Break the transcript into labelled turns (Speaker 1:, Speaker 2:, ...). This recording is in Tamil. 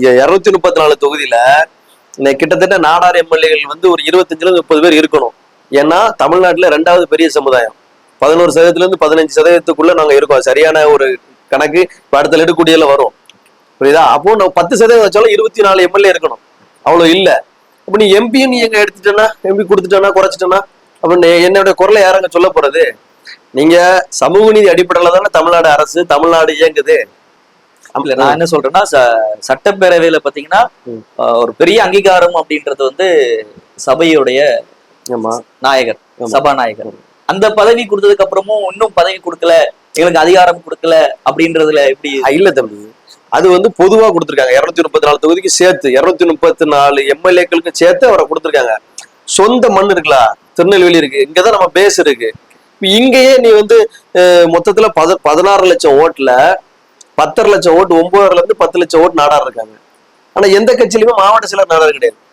Speaker 1: இருநூத்தி முப்பத்தி நாலு தொகுதியில கிட்டத்தட்ட நாடார் எம்எல்ஏகள் வந்து ஒரு இருபத்தஞ்சுல இருந்து முப்பது பேர் இருக்கணும். ஏன்னா தமிழ்நாட்டுல ரெண்டாவது பெரிய சமுதாயம். பதினோரு சதவீதத்துல இருந்து பதினஞ்சு சதவீதத்துக்குள்ள நாங்க இருக்கோம். சரியான ஒரு கணக்கு. இப்போ அடுத்த லெடுக்குடியில வரும். புரியுதா? அப்போ நம்ம பத்து சதவீதம் வச்சாலும் இருபத்தி நாலு எம்எல்ஏ இருக்கணும். அவ்வளவு இல்ல. அப்ப நீ எம்பியும் நீ எங்க எடுத்துட்டேன்னா? எம்பி கொடுத்துட்டேன்னா குறைச்சிட்டேன்னா? அப்ப நீ- குரலை யாரங்க சொல்ல போறது? நீங்க சமூக நீதி அடிப்படையில தானே தமிழ்நாடு அரசு தமிழ்நாடு இயங்குது.
Speaker 2: இல்ல நான் என்ன சொல்றேன்னா சட்டப்பேரவையில பாத்தீங்கன்னா ஒரு பெரிய அங்கீகாரம் அப்படின்றது வந்து சபையுடைய நாயகர். சபாநாயகர். அந்த பதவி கொடுத்ததுக்கு அப்புறமும் இன்னும் பதவி கொடுக்கல எங்களுக்கு அதிகாரம் கொடுக்கல அப்படின்றதுல எப்படி
Speaker 1: இல்ல தம்பி. அது வந்து பொதுவா கொடுத்திருக்காங்க. இருநூத்தி முப்பத்தி நாலு தொகுதிக்கு சேர்த்து இருநூத்தி முப்பத்தி நாலு எம்எல்ஏக்களுக்கு சேர்த்து அவரை கொடுத்திருக்காங்க. சொந்த மண் இருக்குல்ல திருநெல்வேலி இருக்கு. இங்கதான் நம்ம பேஸ் இருக்கு. இங்கேயே நீ வந்து மொத்தத்துல பத பதினாறு லட்சம் ஓட்டுல பத்தரை லட்சம் ஓட்டு ஒன்பதரை இருந்து பத்து லட்சம் ஓட்டு நாடார் இருக்காங்க. ஆனா எந்த கட்சியிலுமே மாவட்ட செயலர் நாடார் கிடையாது.